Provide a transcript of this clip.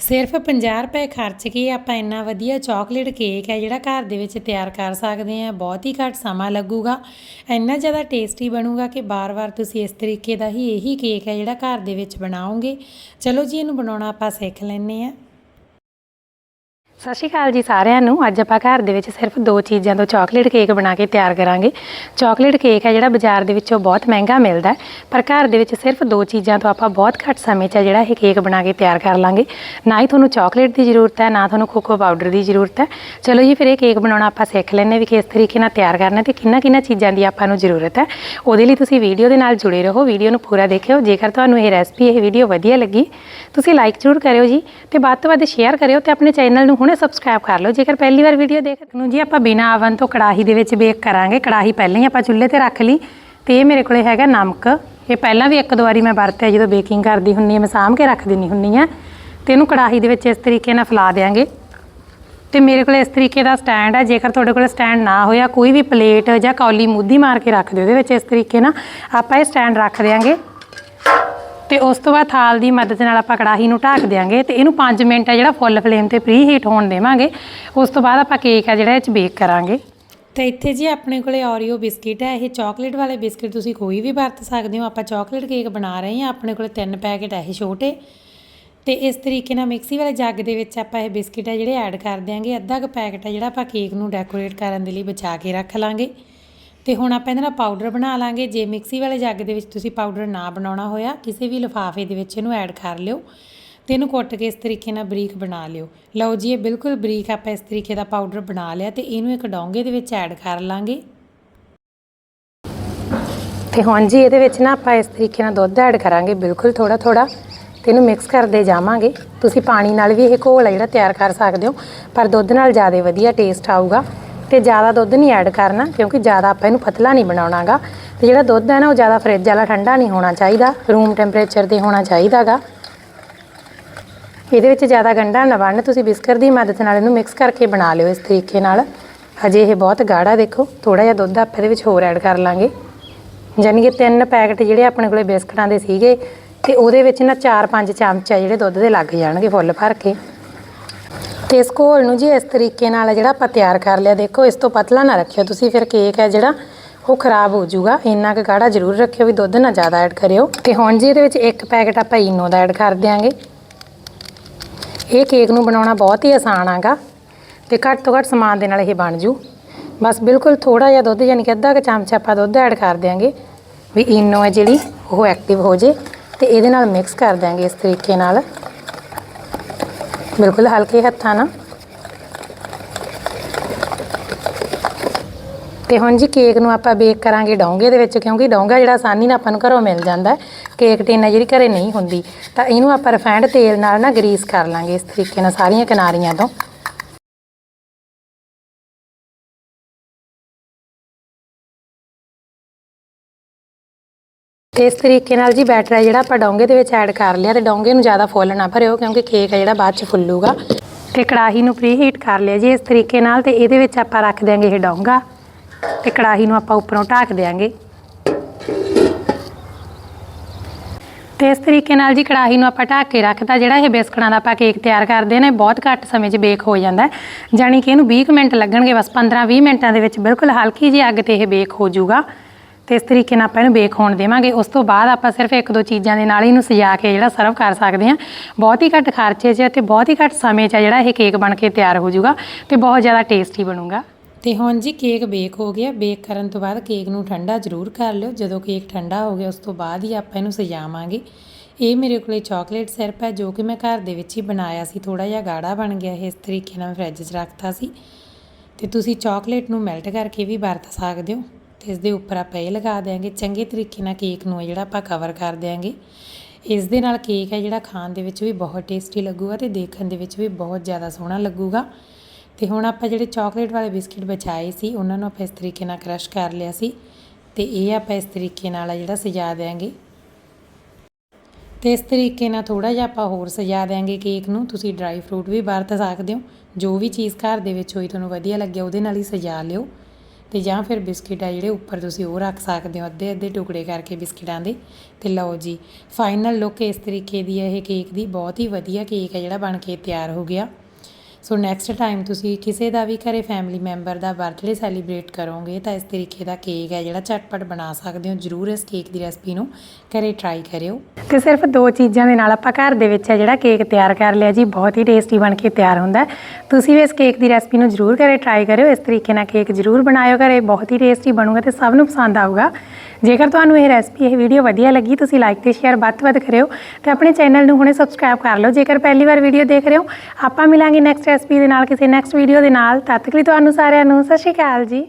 ਸਿਰਫ 50 ਰੁਪਏ ਖਰਚ ਕੇ ਆਪਾਂ ਇੰਨਾ ਵਧੀਆ ਚਾਕਲੇਟ ਕੇਕ ਹੈ ਜਿਹੜਾ ਘਰ ਦੇ ਵਿੱਚ ਤਿਆਰ ਕਰ ਸਕਦੇ ਹਾਂ, ਬਹੁਤ ਹੀ ਘੱਟ ਸਮਾਂ ਲੱਗੂਗਾ। ਇੰਨਾ ਜ਼ਿਆਦਾ ਟੇਸਟੀ ਬਣੂਗਾ ਕਿ ਬਾਰ-ਬਾਰ ਤੁਸੀਂ ਇਸ ਤਰੀਕੇ ਦਾ ਹੀ ਇਹੀ ਕੇਕ ਹੈ ਜਿਹੜਾ ਘਰ ਦੇ ਵਿੱਚ ਬਣਾਓਗੇ। ਚਲੋ ਜੀ, ਇਹਨੂੰ ਬਣਾਉਣਾ ਆਪਾਂ ਸਿੱਖ ਲੈਂਦੇ ਹਾਂ। ਸਤਿ ਸ਼੍ਰੀ ਅਕਾਲ ਜੀ ਸਾਰਿਆਂ ਨੂੰ। ਅੱਜ ਆਪਾਂ ਘਰ ਦੇ ਵਿੱਚ ਸਿਰਫ ਦੋ ਚੀਜ਼ਾਂ ਤੋਂ ਚਾਕਲੇਟ ਕੇਕ ਬਣਾ ਕੇ ਤਿਆਰ ਕਰਾਂਗੇ। ਚਾਕਲੇਟ ਕੇਕ ਹੈ ਜਿਹੜਾ ਬਾਜ਼ਾਰ ਦੇ ਵਿੱਚੋਂ ਬਹੁਤ ਮਹਿੰਗਾ ਮਿਲਦਾ ਪਰ ਘਰ ਦੇ ਵਿੱਚ ਸਿਰਫ ਦੋ ਚੀਜ਼ਾਂ ਤੋਂ ਆਪਾਂ ਬਹੁਤ ਘੱਟ ਸਮੇਂ 'ਚ ਜਿਹੜਾ ਇਹ ਕੇਕ ਬਣਾ ਕੇ ਤਿਆਰ ਕਰ ਲਾਂਗੇ। ਨਾ ਹੀ ਤੁਹਾਨੂੰ ਚਾਕਲੇਟ ਦੀ ਜ਼ਰੂਰਤ ਹੈ, ਨਾ ਤੁਹਾਨੂੰ ਕੋਕੋ ਪਾਊਡਰ ਦੀ ਜ਼ਰੂਰਤ ਹੈ। ਚਲੋ ਜੀ, ਫਿਰ ਇਹ ਕੇਕ ਬਣਾਉਣਾ ਆਪਾਂ ਸਿੱਖ ਲੈਂਦੇ ਵੀ ਕਿਸ ਤਰੀਕੇ ਨਾਲ ਤਿਆਰ ਕਰਨਾ ਤੇ ਕਿੰਨਾ ਕਿੰਨਾ ਚੀਜ਼ਾਂ ਦੀ ਆਪਾਂ ਨੂੰ ਜ਼ਰੂਰਤ ਹੈ। ਉਹਦੇ ਲਈ ਤੁਸੀਂ ਵੀਡੀਓ ਦੇ ਨਾਲ ਜੁੜੇ ਰਹੋ ਵੀਡੀਓ ਨੂੰ ਪੂਰਾ ਦੇਖਿਓ। ਜੇਕਰ ਤੁਹਾਨੂੰ ਇਹ ਰੈਸਪੀ ਇਹ ਵੀਡੀਓ ਵਧੀਆ ਲੱਗੀ, ਤੁਸੀਂ ਲਾਈਕ ਜ਼ਰੂਰ ਕਰਿਓ ਜੀ ਤੇ ਵੱਧ ਤੋਂ ਵੱਧ ਸ਼ੇਅਰ ਕਰਿਓ ਤੇ ਆਪਣੇ ਚੈਨਲ ਨੂੰ ਹੁਣੇ ਸਬਸਕ੍ਰਾਈਬ ਕਰ ਲਓ। ਜੇਕਰ ਪਹਿਲੀ ਵਾਰ ਵੀਡੀਓ ਦੇਖ ਨੂੰ ਜੀ ਆਪਾਂ ਬਿਨਾ ਅਵਨ ਤੋਂ ਕੜਾਹੀ ਦੇ ਵਿੱਚ ਬੇਕ ਕਰਾਂਗੇ। ਕੜਾਹੀ ਪਹਿਲਾਂ ਹੀ ਆਪਾਂ ਚੁੱਲ੍ਹੇ ਤੇ ਰੱਖ ਲਈ। ਤੇ ਇਹ ਮੇਰੇ ਕੋਲੇ ਹੈਗਾ ਨਮਕ। ਇਹ ਪਹਿਲਾਂ ਵੀ ਇੱਕ ਦੋ ਵਾਰੀ ਮੈਂ ਵਰਤਿਆ, ਜਦੋਂ ਬੇਕਿੰਗ ਕਰਦੀ ਹੁੰਨੀ ਆ ਮੈਂ ਸਾਂਭ ਕੇ ਰੱਖ ਦਿੰਨੀ ਹੁੰਨੀ ਆ ਤੇ ਇਹਨੂੰ ਕੜਾਹੀ ਦੇ ਵਿੱਚ ਇਸ ਤਰੀਕੇ ਨਾਲ ਫੈਲਾ ਦੇਾਂਗੇ ਤੇ ਮੇਰੇ ਕੋਲ ਇਸ ਤਰੀਕੇ ਦਾ ਸਟੈਂਡ ਹੈ ਜੇਕਰ ਤੁਹਾਡੇ ਕੋਲ ਸਟੈਂਡ ਨਾ ਹੋਇਆ, ਕੋਈ ਵੀ ਪਲੇਟ ਜਾਂ ਕੌਲੀ ਮੁੱਧੀ ਮਾਰ ਕੇ ਰੱਖ ਦਿਓ, ਉਹਦੇ ਵਿੱਚ ਇਸ ਤਰੀਕੇ ਨਾਲ ਆਪਾਂ ਇਹ ਸਟੈਂਡ ਰੱਖ ਦਿਆਂਗੇ। ਤੇ ਉਸ ਤੋਂ ਬਾਅਦ ਥਾਲ ਦੀ ਮਦਦ ਨਾਲ ਆਪਾਂ ਕੜਾਹੀ ਨੂੰ ਢੱਕ ਦਿਆਂਗੇ ਤੇ ਇਹਨੂੰ 5 ਮਿੰਟ ਹੈ ਜਿਹੜਾ ਫੁੱਲ ਫਲੇਮ ਤੇ ਪ੍ਰੀ ਹੀਟ ਹੋਣ ਦੇਵਾਂਗੇ। ਉਸ ਤੋਂ ਬਾਅਦ ਆਪਾਂ ਕੇਕ ਆ ਜਿਹੜਾ ਇਹ ਚ ਬੇਕ ਕਰਾਂਗੇ। ਤੇ ਇੱਥੇ ਜੀ ਆਪਣੇ ਕੋਲੇ ਓਰੀਓ ਬਿਸਕਿਟ ਹੈ, ਇਹ ਚਾਕਲੇਟ ਵਾਲੇ ਬਿਸਕਿਟ ਤੁਸੀਂ ਕੋਈ ਵੀ ਵਰਤ ਸਕਦੇ ਹੋ। ਆਪਾਂ ਚਾਕਲੇਟ ਕੇਕ ਬਣਾ ਰਹੇ ਹਾਂ, ਆਪਣੇ ਕੋਲੇ ਤਿੰਨ ਪੈਕੇਟ ਹੈ ਇਹ ਛੋਟੇ। ਤੇ ਇਸ ਤਰੀਕੇ ਨਾਲ ਮਿਕਸੀ ਵਾਲੇ ਜੱਗ ਦੇ ਵਿੱਚ ਆਪਾਂ ਇਹ ਬਿਸਕਿਟ ਹੈ ਜਿਹੜੇ ਐਡ ਕਰ ਦਿਆਂਗੇ। ਅੱਧਾ ਕੁ ਪੈਕੇਟ ਹੈ ਜਿਹੜਾ ਆਪਾਂ ਕੇਕ ਨੂੰ ਡੈਕੋਰੇਟ ਕਰਨ ਦੇ ਲਈ ਬਚਾ ਕੇ ਰੱਖ ਲਾਂਗੇ। ਤੇ ਹੁਣ ਆਪਾਂ ਇਹਦੇ ਨਾਲ ਪਾਊਡਰ ਬਣਾ ਲਾਂਗੇ। ਜੇ ਮਿਕਸੀ ਵਾਲੇ ਜੱਗ ਦੇ ਵਿੱਚ ਤੁਸੀਂ ਪਾਊਡਰ ਨਾ ਬਣਾਉਣਾ ਹੋਇਆ, ਕਿਸੇ ਵੀ ਲਿਫਾਫੇ ਦੇ ਵਿੱਚ ਇਹਨੂੰ ਐਡ ਕਰ ਲਿਓ ਤੇ ਇਹਨੂੰ ਕੁੱਟ ਕੇ ਇਸ ਤਰੀਕੇ ਨਾਲ ਬਰੀਕ ਬਣਾ ਲਿਓ। ਲਓ ਜੀ, ਇਹ ਬਿਲਕੁਲ ਬਰੀਕ ਆਪਾਂ ਇਸ ਤਰੀਕੇ ਦਾ ਪਾਊਡਰ ਬਣਾ ਲਿਆ ਤੇ ਇਹਨੂੰ ਇੱਕ ਡੋਂਗੇ ਦੇ ਵਿੱਚ ਐਡ ਕਰ ਲਾਂਗੇ। ਤੇ ਹੁਣ ਜੀ ਇਹਦੇ ਵਿੱਚ ਨਾ ਆਪਾਂ ਇਸ ਤਰੀਕੇ ਨਾਲ ਦੁੱਧ ਐਡ ਕਰਾਂਗੇ, ਬਿਲਕੁਲ ਥੋੜਾ ਥੋੜਾ ਤੇ ਇਹਨੂੰ ਮਿਕਸ ਕਰਦੇ ਜਾਵਾਂਗੇ। ਤੁਸੀਂ ਪਾਣੀ ਨਾਲ ਵੀ ਇਹ ਘੋਲ ਹੈ ਜਿਹੜਾ ਤਿਆਰ ਕਰ ਸਕਦੇ ਹੋ, ਪਰ ਦੁੱਧ ਨਾਲ ਜ਼ਿਆਦਾ ਵਧੀਆ ਟੇਸਟ ਆਊਗਾ। ਤੇ ਜ਼ਿਆਦਾ ਦੁੱਧ ਨਹੀਂ ਐਡ ਕਰਨਾ, ਕਿਉਂਕਿ ਜ਼ਿਆਦਾ ਆਪਾਂ ਇਹਨੂੰ ਪਤਲਾ ਨਹੀਂ ਬਣਾਉਣਾਗਾ। ਤੇ ਜਿਹੜਾ ਦੁੱਧ ਹੈ ਨਾ, ਉਹ ਜ਼ਿਆਦਾ ਫਰਿੱਜ ਵਾਲਾ ਠੰਡਾ ਨਹੀਂ ਹੋਣਾ ਚਾਹੀਦਾ ਰੂਮ ਟੈਂਪਰੇਚਰ ਤੇ ਹੋਣਾ ਚਾਹੀਦਾਗਾ। ਇਹਦੇ ਵਿੱਚ ਜ਼ਿਆਦਾ ਗੰਢਾ ਨਾ ਬਣਨ ਤੁਸੀਂ ਬਿਸਕਰ ਦੀ ਮਦਦ ਨਾਲ ਇਹਨੂੰ ਮਿਕਸ ਕਰਕੇ ਬਣਾ ਲਿਓ ਇਸ ਤਰੀਕੇ ਨਾਲ। ਅਜੇ ਇਹ ਬਹੁਤ ਗਾੜਾ ਦੇਖੋ ਥੋੜਾ ਜਿਹਾ ਦੁੱਧ ਆਪਾਂ ਇਹਦੇ ਵਿੱਚ ਹੋਰ ਐਡ ਕਰ ਲਾਂਗੇ। ਯਾਨੀ ਕਿ ਤਿੰਨ ਪੈਕਟ ਜਿਹੜੇ ਆਪਣੇ ਕੋਲੇ ਬਿਸਕਟਾਂ ਦੇ ਸੀਗੇ, ਤੇ ਉਹਦੇ ਵਿੱਚ ਨਾ 4-5 ਚਮਚ ਆ ਜਿਹੜੇ ਦੁੱਧ ਦੇ ਲੱਗ ਜਾਣਗੇ ਫੁੱਲ ਭਰ ਕੇ। ਤੇ ਇਸ ਘੋਲ ਨੂੰ ਜੀ ਇਸ ਤਰੀਕੇ ਨਾਲ ਜਿਹੜਾ ਆਪਾਂ ਤਿਆਰ ਕਰ ਲਿਆ, ਦੇਖੋ ਇਸ ਤੋਂ ਪਤਲਾ ਨਾ ਰੱਖਿਓ ਤੁਸੀਂ, ਫਿਰ ਕੇਕ ਹੈ ਜਿਹੜਾ ਉਹ ਖਰਾਬ ਹੋ ਜਾਊਗਾ। ਇੰਨਾ ਕੁ ਗਾੜਾ ਜ਼ਰੂਰ ਰੱਖਿਓ ਵੀ ਦੁੱਧ ਨਾ ਜ਼ਿਆਦਾ ਐਡ ਕਰਿਓ। ਤੇ ਹੁਣ ਜੀ ਇਹਦੇ ਵਿੱਚ ਇੱਕ ਪੈਕੇਟ ਆਪਾਂ ਈਨੋ ਦਾ ਐਡ ਕਰ ਦਿਆਂਗੇ। ਇਹ ਕੇਕ ਨੂੰ ਬਣਾਉਣਾ ਬਹੁਤ ਹੀ ਆਸਾਨ ਆਗਾ ਤੇ ਘੱਟ ਤੋਂ ਘੱਟ ਸਮਾਨ ਦੇ ਨਾਲ ਇਹ ਬਣ ਜੂ। ਬਸ ਬਿਲਕੁਲ ਥੋੜਾ ਜਿਹਾ ਦੁੱਧ ਯਾਨੀ ਕਿ ਅੱਧਾ ਕੁ ਚਮਚ ਆਪਾਂ ਦੁੱਧ ਐਡ ਕਰ ਦਿਆਂਗੇ ਵੀ ਇਨੋ ਹੈ ਜਿਹੜੀ, ਉਹ ਐਕਟਿਵ ਹੋ ਜੇ ਤੇ ਇਹਦੇ ਨਾਲ ਮਿਕਸ ਕਰ ਦਿਆਂਗੇ ਇਸ ਤਰੀਕੇ ਨਾਲ। ਬਿਲਕੁਲ ਹਲਕੇ ਹੱਥਾਂ ਨਾਲ। ਤੇ ਹੁਣ ਜੀ ਕੇਕ ਨੂੰ ਆਪਾਂ ਬੇਕ ਕਰਾਂਗੇ ਡੋਂਗੇ ਦੇ ਵਿੱਚ, ਕਿਉਂਕਿ ਡੋਂਗਾ ਜਿਹੜਾ ਆਸਾਨੀ ਨਾਲ ਆਪਾਂ ਨੂੰ ਘਰੋਂ ਮਿਲ ਜਾਂਦਾ ਕੇਕ ਟਿਨ ਹੈ ਜਿਹੜੀ ਘਰੇ ਨਹੀਂ ਹੁੰਦੀ। ਤਾਂ ਇਹਨੂੰ ਆਪਾਂ ਰਿਫਾਈਂਡ ਤੇਲ ਨਾਲ ਨਾ ਗਰੀਸ ਕਰ ਲਾਂਗੇ ਇਸ ਤਰੀਕੇ ਨਾਲ ਸਾਰੀਆਂ ਕਿਨਾਰੀਆਂ ਤੋਂ। ਤੇ ਇਸ ਤਰੀਕੇ ਨਾਲ ਜੀ ਬੈਟਰ ਹੈ ਜਿਹੜਾ ਆਪਾਂ ਡੋਂਗੇ ਦੇ ਵਿੱਚ ਐਡ ਕਰ ਲਿਆ ਤੇ ਡੋਂਗੇ ਨੂੰ ਜ਼ਿਆਦਾ ਫੁੱਲ ਨਾ ਭਰਿਓ ਕਿਉਂਕਿ ਕੇਕ ਹੈ ਜਿਹੜਾ ਬਾਅਦ ਚ ਫੁੱਲੂਗਾ। ਤੇ ਕੜਾਹੀ ਨੂੰ ਪ੍ਰੀ ਹੀਟ ਕਰ ਲਿਆ ਜੀ ਇਸ ਤਰੀਕੇ ਨਾਲ ਤੇ ਇਹਦੇ ਵਿੱਚ ਆਪਾਂ ਰੱਖ ਦਿਆਂਗੇ ਇਹ ਡੋਂਗਾ। ਤੇ ਕੜਾਹੀ ਨੂੰ ਆਪਾਂ ਉੱਪਰੋਂ ਢੱਕ ਦਿਆਂਗੇ। ਤੇ ਇਸ ਤਰੀਕੇ ਨਾਲ ਜੀ ਕੜਾਹੀ ਨੂੰ ਆਪਾਂ ਢੱਕ ਕੇ ਰੱਖਦਾ ਜਿਹੜਾ ਇਹ ਬਿਸਕਟਾਂ ਦਾ ਆਪਾਂ ਕੇਕ ਤਿਆਰ ਕਰਦੇ ਨੇ ਬਹੁਤ ਘੱਟ ਸਮੇਂ 'ਚ ਬੇਕ ਹੋ ਜਾਂਦਾ ਹੈ। ਜਾਣੀ ਕਿ ਇਹਨੂੰ 20 ਕੁ ਮਿੰਟ ਲੱਗਣਗੇ, ਬਸ 15-20 ਮਿੰਟਾਂ ਦੇ ਵਿੱਚ ਬਿਲਕੁਲ ਹਲਕੀ ਜਿਹੀ ਅੱਗ ਤੇ ਇਹ ਬੇਕ ਹੋ ਜਾਊਗਾ। ਤੇ ਇਸ ਤਰੀਕੇ ਨਾਲ ਆਪਾਂ ਇਹਨੂੰ ਬੇਕ ਹੋਣ ਦੇਵਾਂਗੇ। ਉਸ ਤੋਂ ਬਾਅਦ ਆਪਾਂ ਸਿਰਫ ਇੱਕ ਦੋ ਚੀਜ਼ਾਂ ਦੇ ਨਾਲ ਇਹਨੂੰ ਸਜਾ ਕੇ ਜਿਹੜਾ ਸਰਵ ਕਰ ਸਕਦੇ ਹਾਂ। ਬਹੁਤ ਹੀ ਘੱਟ ਖਰਚੇ 'ਚ ਤੇ ਬਹੁਤ ਹੀ ਘੱਟ ਸਮੇਂ 'ਚ ਆ ਜਿਹੜਾ ਇਹ ਕੇਕ ਬਣ ਕੇ ਤਿਆਰ ਹੋ ਜਾਊਗਾ ਤੇ ਬਹੁਤ ਜ਼ਿਆਦਾ ਟੇਸਟੀ ਬਣੂਗਾ। ਤੇ ਹੁਣ ਜੀ ਕੇਕ ਬੇਕ ਹੋ ਗਿਆ। ਬੇਕ ਕਰਨ ਤੋਂ ਬਾਅਦ ਕੇਕ ਨੂੰ ਠੰਡਾ ਜ਼ਰੂਰ ਕਰ ਲਿਓ। ਜਦੋਂ ਕੇਕ ਠੰਡਾ ਹੋ ਗਿਆ, ਉਸ ਤੋਂ ਬਾਅਦ ਹੀ ਆਪਾਂ ਇਹਨੂੰ ਸਜਾਵਾਂਗੇ। ਇਹ ਮੇਰੇ ਕੋਲੇ ਚਾਕਲੇਟ ਸਿਰਪ ਹੈ, ਜੋ ਕਿ ਮੈਂ ਘਰ ਦੇ ਵਿੱਚ ਹੀ ਬਣਾਇਆ ਸੀ। ਥੋੜਾ ਜਿਹਾ ਗਾੜਾ ਬਣ ਗਿਆ ਇਹ ਇਸ ਤਰੀਕੇ ਨਾਲ ਫ੍ਰਿਜ 'ਚ ਰੱਖਤਾ ਸੀ। ਤੇ ਤੁਸੀਂ ਚਾਕਲੇਟ ਨੂੰ ਮੈਲਟ ਕਰਕੇ ਵੀ ਵਰਤ ਸਕਦੇ ਹੋ। ਤੇ ਇਸ ਦੇ ਉੱਪਰ ਆਪਾਂ ਇਹ ਲਗਾ ਦਿਆਂਗੇ, ਚੰਗੇ ਤਰੀਕੇ ਨਾਲ ਕੇਕ ਨੂੰ ਹੈ ਜਿਹੜਾ ਆਪਾਂ ਕਵਰ ਕਰ ਦਿਆਂਗੇ। ਇਸ ਦੇ ਨਾਲ ਕੇਕ ਹੈ ਜਿਹੜਾ ਖਾਣ ਦੇ ਵਿੱਚ ਵੀ ਬਹੁਤ ਟੇਸਟੀ ਲੱਗੂਗਾ ਤੇ ਦੇਖਣ ਦੇ ਵਿੱਚ ਵੀ ਬਹੁਤ ਜ਼ਿਆਦਾ ਸੋਹਣਾ ਲੱਗੂਗਾ। ਤੇ ਹੁਣ ਆਪਾਂ ਜਿਹੜੇ ਚਾਕਲੇਟ ਵਾਲੇ ਬਿਸਕਿਟ ਬਚਾਏ ਸੀ, ਉਹਨਾਂ ਨੂੰ ਆਪਾਂ ਇਸ ਤਰੀਕੇ ਨਾਲ ਕ੍ਰਸ਼ ਕਰ ਲਿਆ ਸੀ। ਤੇ ਇਹ ਆਪਾਂ ਇਸ ਤਰੀਕੇ ਨਾਲ ਜਿਹੜਾ ਸਜਾ ਦਿਆਂਗੇ। ਤੇ ਇਸ ਤਰੀਕੇ ਨਾਲ ਥੋੜਾ ਜਿਹਾ ਆਪਾਂ ਹੋਰ ਸਜਾ ਦਿਆਂਗੇ ਕੇਕ ਨੂੰ। ਤੁਸੀਂ ਡਰਾਈ ਫਰੂਟ ਵੀ ਵਰਤ ਸਕਦੇ ਹੋ। ਜੋ ਵੀ ਚੀਜ਼ ਘਰ ਦੇ ਵਿੱਚ ਹੋਈ, ਤੁਹਾਨੂੰ ਵਧੀਆ ਲੱਗਿਆ, ਉਹਦੇ ਨਾਲ ਹੀ ਸਜਾ ਲਿਓ। ਤੇ ਜਾਂ ਫਿਰ ਬਿਸਕਿਟ ਆ ਜਿਹੜੇ ਉੱਪਰ ਤੁਸੀਂ ਉਹ ਰੱਖ ਸਕਦੇ ਹੋ, ਅੱਧੇ ਅੱਧੇ ਟੁਕੜੇ ਕਰਕੇ ਬਿਸਕਿਟਾਂ ਦੇ। ਤੇ ਲਓ ਜੀ ਫਾਈਨਲ ਲੁੱਕ ਇਸ ਤਰੀਕੇ ਦੀ ਹੈ ਇਹ ਕੇਕ ਦੀ। ਬਹੁਤ ਹੀ ਵਧੀਆ ਕੇਕ ਹੈ ਜਿਹੜਾ ਬਣ ਕੇ ਤਿਆਰ ਹੋ ਗਿਆ। ਸੋ ਨੈਕਸਟ ਟਾਈਮ ਤੁਸੀਂ ਕਿਸੇ ਦਾ ਵੀ ਘਰੇ ਫੈਮਿਲੀ ਮੈਂਬਰ ਦਾ ਬਰਥਡੇ ਸੈਲੀਬ੍ਰੇਟ ਕਰੋਗੇ, ਤਾਂ ਇਸ ਤਰੀਕੇ ਦਾ ਕੇਕ ਹੈ ਜਿਹੜਾ ਝਟਪਟ ਬਣਾ ਸਕਦੇ ਹੋ। ਜਰੂਰ ਇਸ ਕੇਕ ਦੀ ਰੈਸਪੀ ਨੂੰ ਘਰੇ ਟਰਾਈ ਕਰਿਓ। ਤੇ ਸਿਰਫ ਦੋ ਚੀਜ਼ਾਂ ਦੇ ਨਾਲ ਆਪਾਂ ਘਰ ਦੇ ਵਿੱਚ ਹੈ ਜਿਹੜਾ ਕੇਕ ਤਿਆਰ ਕਰ ਲਿਆ ਜੀ, ਬਹੁਤ ਹੀ ਟੇਸਟੀ ਬਣ ਕੇ ਤਿਆਰ ਹੁੰਦਾ ਤੁਸੀਂ ਵੀ ਇਸ ਕੇਕ ਦੀ ਰੈਸਪੀ ਨੂੰ ਜਰੂਰ ਘਰੇ ਟਰਾਈ ਕਰਿਓ। ਇਸ ਤਰੀਕੇ ਨਾਲ ਕੇਕ ਜਰੂਰ ਬਣਾਇਓ ਘਰੇ, ਬਹੁਤ ਹੀ ਟੇਸਟੀ ਬਣੂਗਾ ਤੇ ਸਭ ਨੂੰ ਪਸੰਦ ਆਊਗਾ। ਜੇਕਰ ਤੁਹਾਨੂੰ ਇਹ ਰੈਸਪੀ ਇਹ ਵੀਡੀਓ ਵਧੀਆ ਲੱਗੀ, ਤੁਸੀਂ ਲਾਈਕ ਤੇ ਸ਼ੇਅਰ ਵੱਧ ਤੋਂ ਵੱਧ ਕਰਿਓ ਤੇ ਆਪਣੇ ਚੈਨਲ ਨੂੰ ਹੁਣੇ ਸਬਸਕ੍ਰਾਈਬ ਕਰ ਲਓ। ਜੇਕਰ ਪਹਿਲੀ ਵਾਰ ਵੀਡੀਓ ਦੇਖ ਰਹੇ ਹੋ, ਆਪਾਂ ਮਿਲਾਂਗੇ ਨੈਕਸਟ ਰੈਸਪੀ ਦੇ ਨਾਲ, ਕਿਸੇ ਨੈਕਸਟ ਵੀਡੀਓ ਦੇ ਨਾਲ। ਤਦ ਤੱਕ ਲਈ ਤੁਹਾਨੂੰ ਸਾਰਿਆਂ ਨੂੰ ਸਤਿ ਸ਼੍ਰੀ ਅਕਾਲ ਜੀ।